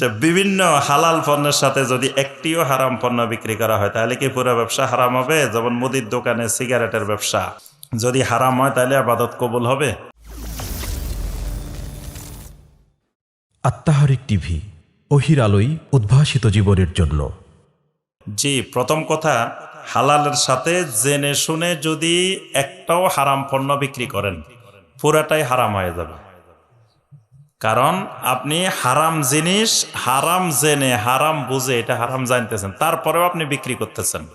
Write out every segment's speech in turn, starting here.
সে বিভিন্ন হালাল পণ্যের সাথে যদি একটিও হারাম পণ্য বিক্রি করা হয় তাহলে কি পুরো ব্যবসা হারাম হবে? যেমন মুদির দোকানে সিগারেটের ব্যবসা। যদি হারাম হয় তাহলে আবাদত কবুল হবে? আত্মাহারিক টিভি অহির আলোই উদ্ভাসিত জীবনের জন্য। জি প্রথম কথা হালালের সাথে জেনে শুনে যদি একটাও হারাম পণ্য বিক্রি করেন পুরাটাই হারাম হয়ে যাবে। কারণ আপনি হারাম জিনিস হারাম জেনে, হারাম বুঝে এটা হারাম জানতেছেন। তারপরেও আপনি বিক্রি করতেছেন।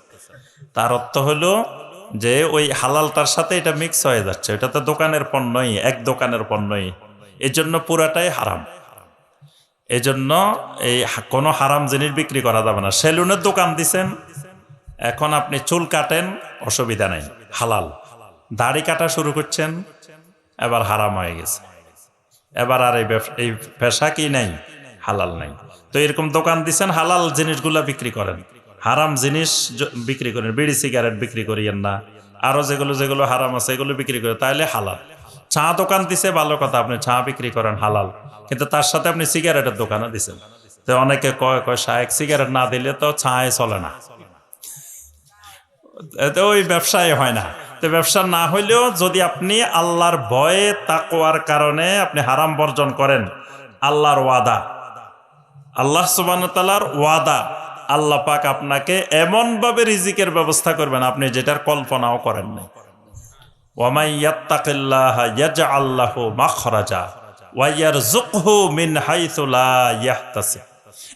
তার অর্থ হলো যে ওই হালালটার সাথে এটা মিক্স হয়ে যাচ্ছে। এটা তো দোকানের পণ্যই, এক দোকানের পণ্যই। এর জন্য পুরাটাই হারাম। এজন্য এই কোনো হারাম জিনিস বিক্রি করা যাবে না। সেলুনের দোকান দিছেন, এখন আপনি চুল কাটেন, অসুবিধা নেই, হালাল। দাড়ি কাটা শুরু করছেন, এবার হারাম হয়ে গেছে। এবার আর এই এই পেশা কি নাই? হালাল নাই। তো এরকম দোকান দিছেন, হালাল জিনিসগুলা বিক্রি করেন। হারাম জিনিস বিক্রি করেন, বিড়ি সিগারেট বিক্রি করিয়েন না। আরও যেগুলো যেগুলো হারাম আছে, এগুলো বিক্রি করে তাহলে হালাল। চা দোকান দিছে, ভালো কথা, আপনি চা বিক্রি করেন, হালাল। কিন্তু তার সাথে আপনি সিগারেটের দোকানও দিছেন। তো অনেকে কয় কয়, শায়েক, সিগারেট না দিলে তো চায় চলে না। ওই ব্যবসায় হয় না। তো ব্যবসা না হইলেও যদি আপনি আল্লাহর ভয়ে তাকওয়ার কারণে আপনি হারাম বর্জন করেন, আল্লাহর ওয়াদা। আল্লাহ সুবানতালার ওয়াদা। আল্লাহ পাক আপনাকে এমনভাবে রিজিকের ব্যবস্থা করবেন, আপনি যেটার কল্পনাও করেন নাই। ইয়াজআল্লাহু মাখরাজা ওয়া ইয়ারযুকহু মিন হাইথু লা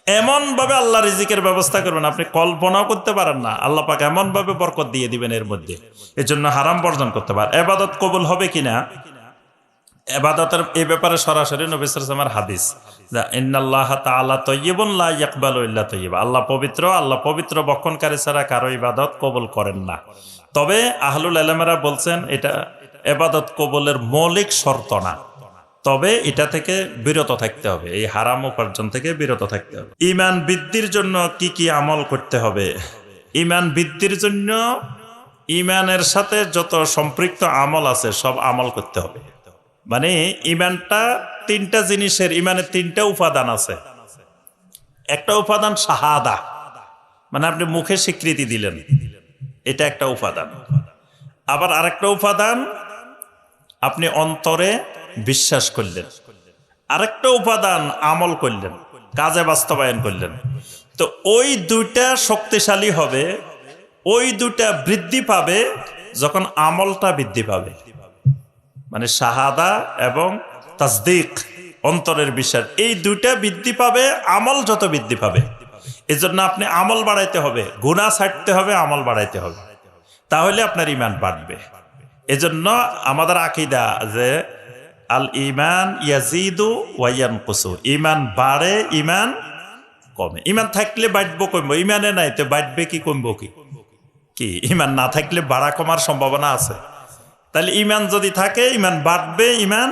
ইয়াহতাসিব এমন ভাবে আল্লাহ রিজিকের ব্যবস্থা করবেন, আপনি কল্পনাও করতে পারেন না। আল্লাহ পাক এমন ভাবে বরকত দিয়ে দিবেন এর মধ্যে। এজন্য হারাম বর্জন করতে পারে এবাদত কবুল হবে কিনা? এবাদতের এই ব্যাপারে সরাসরি নবী সাল্লাল্লাহু হাদিস। ইন্নাল্লাহ তাআলা তাইয়্যিবুন লা ইয়াকবালু ইল্লা তাইয়্যিবা। আল্লাহ পবিত্র আল্লাহ পবিত্র বক্ষণকারী ছাড়া কারও ইবাদত কবুল করেন না। তবে আহলুল আলমেরা বলছেন, এটা এবাদত কবুলের মৌলিক শর্ত না। তবে এটা থেকে বিরত থাকতে হবে। এই হারাম উপার্জন থেকে বিরত থাকতে হবে। ইমান বৃদ্ধির জন্য কি কি আমল করতে হবে? ইমান বৃদ্ধির জন্য ইমানের সাথে যত সম্পৃক্ত আমল আছে, সব আমল করতে হবে। মানে ইমানটা তিনটা জিনিসের, ইমানের তিনটা উপাদান আছে। একটা উপাদান শাহাদা। মানে আপনি মুখে স্বীকৃতি দিলেন। এটা একটা উপাদান। আবার আরেকটা উপাদান, আপনি অন্তরে বিশ্বাস করলেন। আরেকটা উপাদান আমল করলেন, কাজে বাস্তবায়ন করলেন। তো ওই দুইটা শক্তিশালী হবে, ওই দুইটা বৃদ্ধি পাবে যখন আমলটা বৃদ্ধি পাবে। মানে শাহাদা এবং তাসদিক অন্তরের বিশ্বাস এই দুইটা বৃদ্ধি পাবে, আমল যত বৃদ্ধি পাবে। এজন্য আপনি আমল বাড়াইতে হবে গুণা ছাড়তে হবে, আমল বাড়াইতে হবে। তাহলে আপনার ইমান বাড়বে। এজন্য আমাদের আকিদা যে আল ইমান ইয়াজিদু ওয়াইয়ান কুসু ইমান বাড়ে ইমান কমে। ইমান থাকলে বাড়বো কমবো ইমানে নাই তো বাড়বে কি, কমবো কি? কি ইমান না থাকলে বাড়া কমার সম্ভাবনা আছে? তাহলে ইমান যদি থাকে ইমান বাড়বে ইমান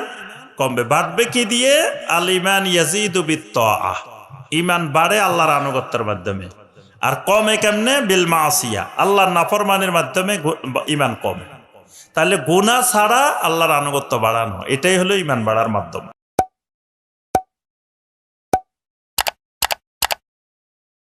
কমবে। বাড়বে কি দিয়ে? আল ইমান ইয়াজিদু বিত্তাআহ ইমান বাড়ে আল্লাহর আনুগত্যের মাধ্যমে। আর কমে কেমনে? বিল মাসিয়া আল্লাহর নাফরমানের মাধ্যমে ইমান কমে। তাহলে গোনা ছাড়া আল্লাহর আনুগত্য বাড়ানো এটাই হলো ইমান বাড়ার মাধ্যম।